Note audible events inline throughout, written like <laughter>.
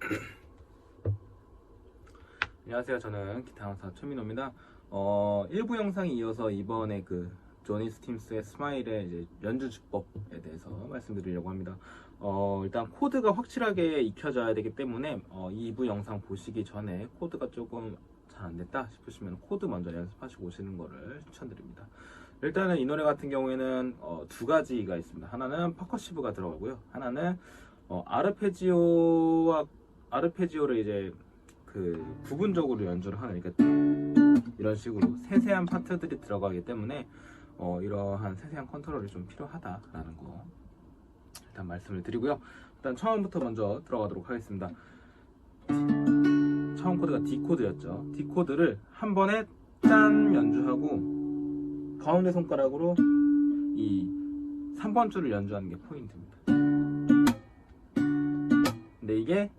<coughs> 안녕하세요. 저는 기타 강사 최민호입니다. 어, 1부 영상에 이어서 이번에 그 조니 스팀스의 스마일의 이제 연주 주법에 대해서 말씀드리려고 합니다. 어, 일단 코드가 확실하게 익혀져야 되기 때문에 어, 2부 영상 보시기 전에 코드가 조금 잘 안 됐다 싶으시면 코드 먼저 연습하시고 오시는 거를 추천드립니다. 일단은 이 노래 같은 경우에는 어, 두 가지가 있습니다. 하나는 퍼커시브가 들어가고요. 하나는 어, 아르페지오와 아르페지오를 이제 그 부분적으로 연주를 하는 그러니까 이런 식으로 세세한 파트들이 들어가기 때문에 어, 이러한 세세한 컨트롤이 좀 필요하다라는 거 일단 말씀을 드리고요. 일단 처음부터 먼저 들어가도록 하겠습니다. 처음 코드가 D 코드였죠. D 코드를 한 번에 짠 연주하고 가운데 손가락으로 이 3번 줄을 연주하는 게 포인트입니다. 근데 이게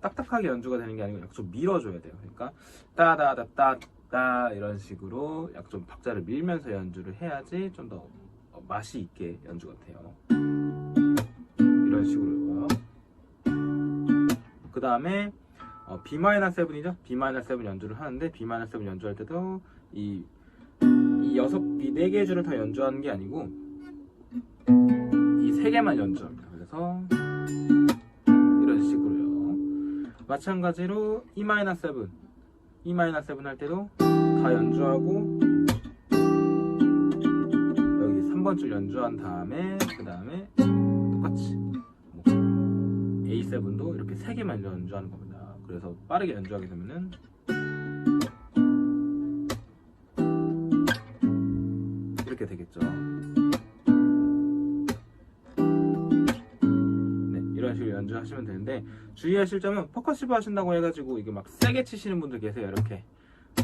딱딱하게 연주가 되는 게 아니고 약좀 밀어줘야 돼요. 그러니까 따다다따따 이런 식으로 약좀 박자를 밀면서 연주를 해야지 좀 더 맛이 있게 연주가 돼요. 이런 식으로요. 그 다음에 어, B-7이죠. B-7 연주를 하는데 B-7 연주할 때도 이, 이 여섯, 이 네 개의 줄을 다 연주하는 게 아니고 이 세 개만 연주합니다. 그래서. 마찬가지로 E-7, E-7 할 때도 다 연주하고 여기 3번 줄 연주한 다음에 그 다음에 똑같이 뭐 A7도 이렇게 세 개만 연주하는 겁니다. 그래서 빠르게 연주하게 되면은 이렇게 되겠죠. 연주하시면 되는데 주의하실 점은 퍼커시브 하신다고 해가지고 이게 막 세게 치시는 분들 계세요. 이렇게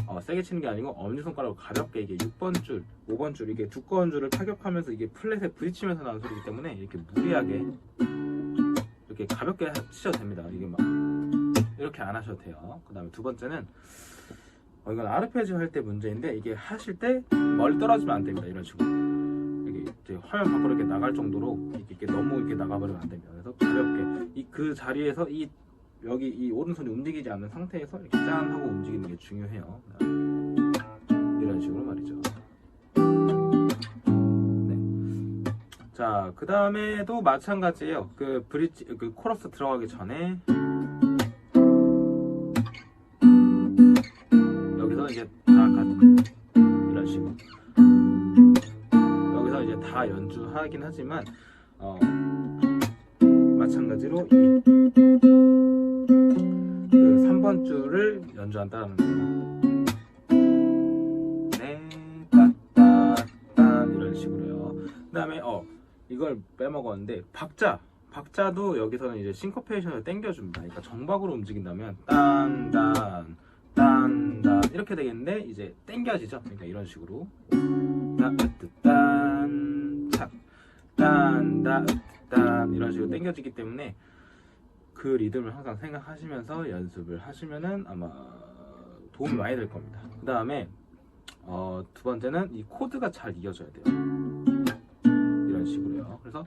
어, 세게 치는 게 아니고 엄지손가락으로 가볍게 이게 6번 줄, 5번 줄 이게 두꺼운 줄을 타격하면서 이게 플랫에 부딪히면서 나는 소리이기 때문에 이렇게 무리하게 이렇게 가볍게 치셔도 됩니다. 이게 막 이렇게 안 하셔도 돼요. 그 다음에 두 번째는 어, 이건 아르페지오 할 때 문제인데 이게 하실 때 멀리 떨어지면 안 됩니다. 이런 식으로 화면 밖으로 이렇게 나갈 정도로 이렇게 너무 이렇게 나가버리면 안 됩니다. 그래서 가볍게 이 그 자리에서 이 여기 이 오른손이 움직이지 않는 상태에서 이렇게 짠 하고 움직이는 게 중요해요. 이런 식으로 말이죠. 네. 자, 그 다음에도 마찬가지예요. 그 브릿지, 그 코러스 들어가기 전에 하긴 하지만 어, 마찬가지로 이그 3번 줄을 연주한다는 거예요. 네, 따따따 이런 식으로요. 그다음에 어 이걸 빼먹었는데 박자 박자도 여기서는 이제 싱커페이션을 당겨줍니다. 그러니까 정박으로 움직인다면 딴딴 딴딴 이렇게 되겠는데 이제 당겨지죠. 그러니까 이런 식으로 딴딴 딴딴딴 이런 식으로 당겨지기 때문에 그 리듬을 항상 생각하시면서 연습을 하시면은 아마 도움이 많이 될 겁니다. 그 다음에 어, 두 번째는 이 코드가 잘 이어져야 돼요. 이런 식으로요. 그래서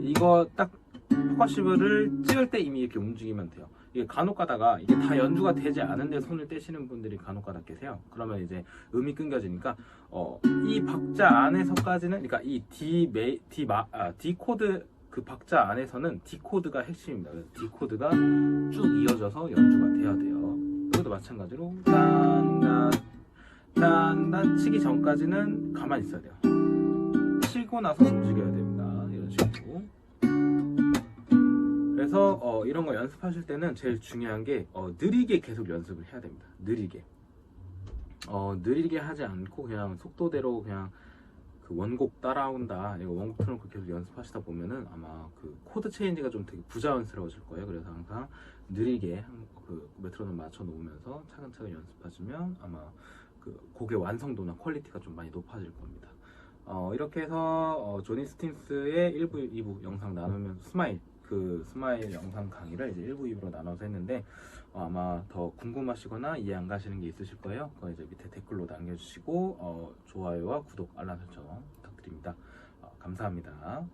이거 딱 퍼커시브를 찍을 때 이미 이렇게 움직이면 돼요. 이게 간혹 가다가 이게 다 연주가 되지 않은데 손을 떼시는 분들이 간혹 가다 계세요. 그러면 이제 음이 끊겨지니까 어, 이 박자 안에서까지는 그러니까 이 D 메 D 마 아, D 코드 그 박자 안에서는 D 코드가 핵심입니다. 그래서 D 코드가 쭉 이어져서 연주가 돼야 돼요. 이것도 마찬가지로 딴딴 딴딴 치기 전까지는 가만히 있어야 돼요. 치고 나서 움직여야 됩니 그래서 어, 이런 거 연습하실 때는 제일 중요한 게 어, 느리게 계속 연습을 해야 됩니다. 느리게. 어, 느리게 하지 않고 그냥 속도대로 그냥 그 원곡 따라온다. 이거 원곡 틀어놓고 계속 연습하시다 보면은 아마 그 코드 체인지가 좀 되게 부자연스러워질 거예요. 그래서 항상 느리게 한- 그 메트로놈 맞춰 놓으면서 차근차근 연습하시면 아마 그 곡의 완성도나 퀄리티가 좀 많이 높아질 겁니다. 어, 이렇게 해서 어, 조니 스틴스의 1부, 2부 영상 나누면서 스마일 그 스마일 영상 강의를 이제 1부, 2부로 나눠서 했는데 어, 아마 더 궁금하시거나 이해 안 가시는 게 있으실 거예요. 그거 이제 밑에 댓글로 남겨주시고 어, 좋아요와 구독, 알람 설정 부탁드립니다. 어, 감사합니다.